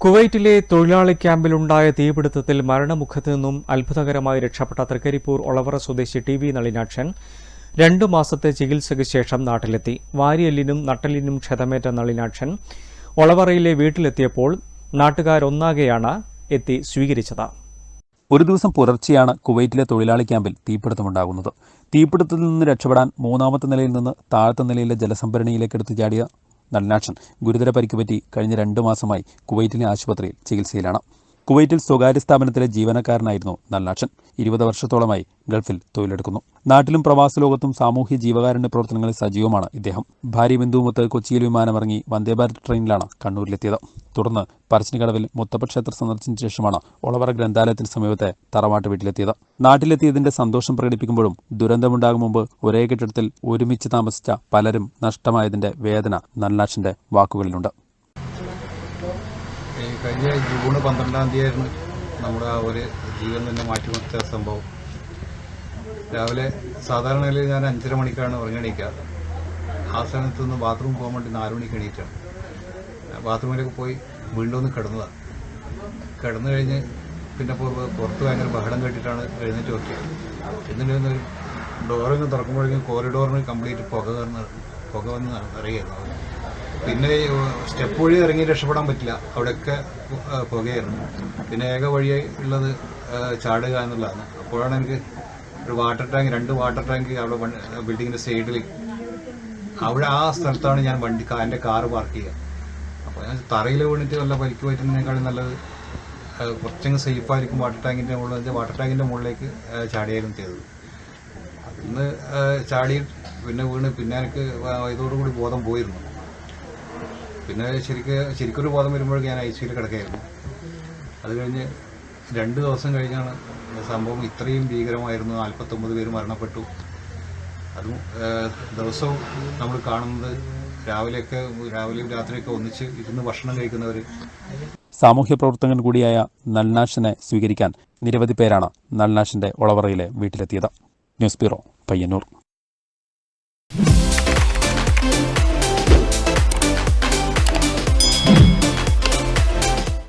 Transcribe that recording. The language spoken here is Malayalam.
കുവൈറ്റിലെ തൊഴിലാളി ക്യാമ്പിലുണ്ടായ തീപിടുത്തത്തിൽ മരണമുഖത്ത് നിന്നും അത്ഭുതകരമായി രക്ഷപ്പെട്ട തൃക്കരിപ്പൂർ ഒളവറ സ്വദേശി ടി വി നളിനാക്ഷൻ രണ്ടു മാസത്തെ ചികിത്സയ്ക്ക് ശേഷം നാട്ടിലെത്തി. വാരിയല്ലിനും നട്ടലിനും ക്ഷതമേറ്റ നളിനാക്ഷൻ ഒളവറയിലെ വീട്ടിലെത്തിയപ്പോൾ നാട്ടുകാരൊന്നാകെയാണ് എത്തി സ്വീകരിച്ചത്. ഒരു ദിവസം പുലർച്ചെയാണ് കുവൈറ്റിലെ തൊഴിലാളി ക്യാമ്പിൽ തീപിടുത്തമുണ്ടാകുന്നത്. തീപിടുത്തത്തിൽ നിന്ന് രക്ഷപ്പെടാൻ മൂന്നാമത്തെ നിലയിൽ നിന്ന് താഴത്തെ നിലയിലെ ജലസംഭരണിയിലേക്ക് എടുത്തു ചാടിയ നളിനാക്ഷൻ ഗുരുതര പരിക്കുപറ്റി കഴിഞ്ഞ രണ്ടു മാസമായി കുവൈറ്റിലെ ആശുപത്രിയിൽ ചികിത്സയിലാണ്. കുവൈറ്റിൽ സ്വകാര്യ സ്ഥാപനത്തിലെ ജീവനക്കാരനായിരുന്നു നല്ലാക്ഷൻ. ഇരുപത് വർഷത്തോളമായി ഗൾഫിൽ തൊഴിലെടുക്കുന്നു. നാട്ടിലും പ്രവാസ ലോകത്തും സാമൂഹ്യ ജീവകാരുണ്യ പ്രവർത്തനങ്ങളിൽ സജീവമാണ് ഇദ്ദേഹം. ഭാര്യ ബിന്ദുവുമൊത്ത് കൊച്ചിയിൽ വിമാനമിറങ്ങി വന്ദേഭാരത് ട്രെയിനിലാണ് കണ്ണൂരിലെത്തിയത്. തുടർന്ന് പറശ്ശിനിക്കടവിൽ മുത്തപ്പ ക്ഷേത്ര സന്ദർശിച്ച ശേഷമാണ് ഒളവറ ഗ്രന്ഥാലയത്തിന് സമീപത്തെ തറവാട്ട് വീട്ടിലെത്തിയത്. നാട്ടിലെത്തിയതിന്റെ സന്തോഷം പ്രകടിപ്പിക്കുമ്പോഴും ദുരന്തമുണ്ടാകും മുമ്പ് ഒരേ കെട്ടിടത്തിൽ ഒരുമിച്ച് താമസിച്ച പലരും നഷ്ടമായതിന്റെ വേദന നല്ലാക്ഷന്റെ വാക്കുകളിലുണ്ട്. കഴിഞ്ഞ ജൂൺ പന്ത്രണ്ടാം തീയതിയായിരുന്നു നമ്മുടെ ആ ഒരു ജീവൻ തന്നെ മാറ്റിമറിച്ച സംഭവം. രാവിലെ സാധാരണ നിലയിൽ ഞാൻ അഞ്ചര മണിക്കാണ് ഉറങ്ങണീക്കുക ആ സ്ഥലത്ത് നിന്ന് ബാത്റൂം പോകാൻ വേണ്ടി നാല് മണിക്ക് എണീറ്റാണ്. ബാത്റൂമിലേക്ക് പോയി വീണ്ടും ഒന്ന് കിടന്നതാണ് കിടന്നു കഴിഞ്ഞ് പിന്നെ പുറത്ത് ഭയങ്കര ബഹളം കേട്ടിട്ടാണ് എഴുന്നേറ്റ് നോക്കിയത്. എന്നിട്ട് ഡോറിങ് തുറക്കുമ്പോഴേക്കും കോറിഡോറിന് കംപ്ലീറ്റ് പുക കയറുന്ന പുക വന്ന് അറിയായിരുന്നു പിന്നെ സ്റ്റെപ്പ് വഴി ഇറങ്ങി രക്ഷപ്പെടാൻ പറ്റില്ല. അവിടെയൊക്കെ പുകയായിരുന്നു. പിന്നെ ഏക വഴിയായി ഉള്ളത് ചാടുക എന്നുള്ളതാണ്. അപ്പോഴാണ് എനിക്ക് ഒരു വാട്ടർ ടാങ്ക് രണ്ട് വാട്ടർ ടാങ്ക് അവിടെ ബിൽഡിങ്ങിന്റെ സൈഡിൽ അവിടെ ആ സ്ഥലത്താണ് ഞാൻ വണ്ടി എന്റെ കാറ് പാർക്ക് ചെയ്യുക. അപ്പോൾ ഞാൻ തറയിൽ വീണിട്ട് നല്ല പരിക്ക് പറ്റുന്നതിനേക്കാളും നല്ലത് കുറച്ചങ്ങ് സേഫായിരിക്കും വാട്ടർ ടാങ്കിന്റെ മുകളിൽ വാട്ടർ ടാങ്കിന്റെ മുകളിലേക്ക് ചാടിയായിരുന്നു ചെയ്തത്. അന്ന് ചാടി പിന്നെ വീണ് പിന്നെ എനിക്ക് ഇതോടുകൂടി ബോധം പോയിരുന്നു. പിന്നെ ശരിക്ക് ശരിക്കൊരു ബോധം വരുമ്പോൾ ഞാൻ ഐ സിയിൽ കിടക്കുകയായിരുന്നു. അത് കഴിഞ്ഞ് രണ്ട് ദിവസം കഴിഞ്ഞാണ് സംഭവം ഇത്രയും ഭീകരമായിരുന്നു. നാൽപ്പത്തൊമ്പത് പേര് മരണപ്പെട്ടു. അതും ദിവസവും നമ്മൾ കാണുന്നത് രാവിലെയൊക്കെ രാവിലെയും രാത്രിയൊക്കെ ഒന്നിച്ച് ഇരുന്ന് ഭക്ഷണം കഴിക്കുന്നവർ സാമൂഹ്യ പ്രവർത്തകൻ കൂടിയായ നൽനാശിനെ സ്വീകരിക്കാൻ നിരവധി പേരാണ് നൽനാശിന്റെ ഒളവറയിലെ വീട്ടിലെത്തിയത്. News bureau Payyanur.